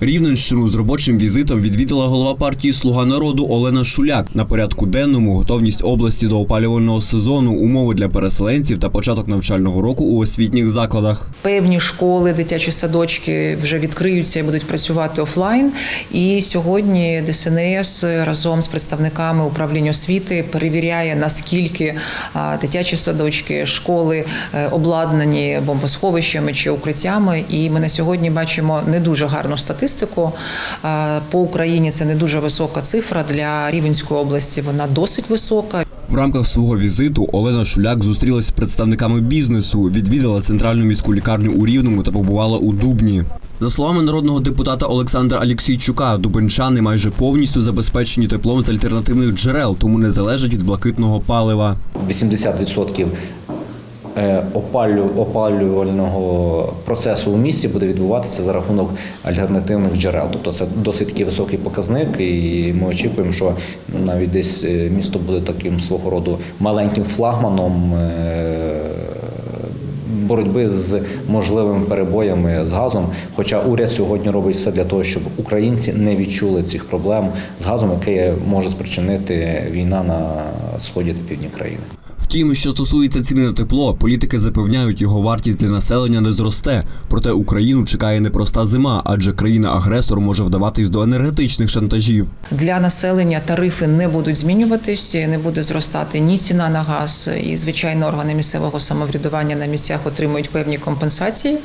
Рівненщину з робочим візитом відвідала голова партії Слуга народу Олена Шуляк. На порядку денному готовність області до опалювального сезону, умови для переселенців та початок навчального року у освітніх закладах. Певні школи, дитячі садочки вже відкриються і будуть працювати офлайн. І сьогодні ДСНС разом з представниками управління освіти перевіряє наскільки дитячі садочки, школи е, обладнані бомбосховищами чи укриттями. І ми на сьогодні бачимо не дуже гарну статистику. А, По Україні це не дуже висока цифра для Рівенської області. Вона досить висока. В рамках свого візиту Олена Шуляк зустрілася з представниками бізнесу, відвідала центральну міську лікарню у Рівному та побувала у Дубні. За словами народного депутата Олександра Алєксійчука, дубенчани майже повністю забезпечені теплом з альтернативних джерел, тому не залежать від блакитного палива. 80% е, опалю- опалювального процесу у місті буде відбуватися за рахунок альтернативних джерел. Тобто це досить такий високий показник, і ми очікуємо, що навіть десь е, місто буде таким свого роду маленьким флагманом. е, Боротьби з можливими перебоями з газом, хоча уряд сьогодні робить все для того, щоб українці не відчули цих проблем з газом, яке може спричинити війна на сході та півдні країни. Втім, що стосується ціни на тепло, політики запевняють, його вартість для населення не зросте. Проте Україну чекає непроста зима, адже країна-агресор може вдаватись до енергетичних шантажів. Для населення тарифи не будуть змінюватись, не буде зростати ні ціна на газ, і звичайно органи місцевого самоврядування на місцях отримують певні компенсації. Е,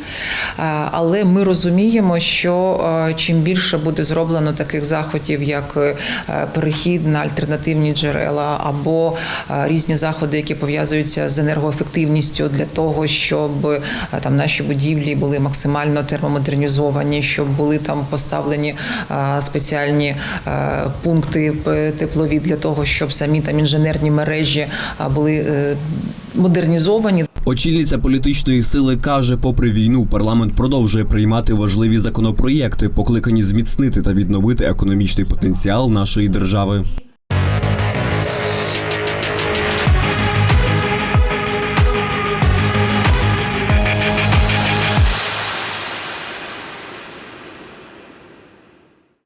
Але ми розуміємо, що е, чим більше буде зроблено таких заходів, як е, перехід на альтернативні джерела або різні заходи, які пов'язуються з енергоефективністю для того, щоб е, там наші будівлі були максимально термомодернізовані, щоб були там поставлені е, спеціальні е, пункти теплові для того, щоб самі там інженерні мережі були модернізовані. Очільниця політичної сили каже, попри війну, парламент продовжує приймати важливі законопроєкти, покликані зміцнити та відновити економічний потенціал нашої держави.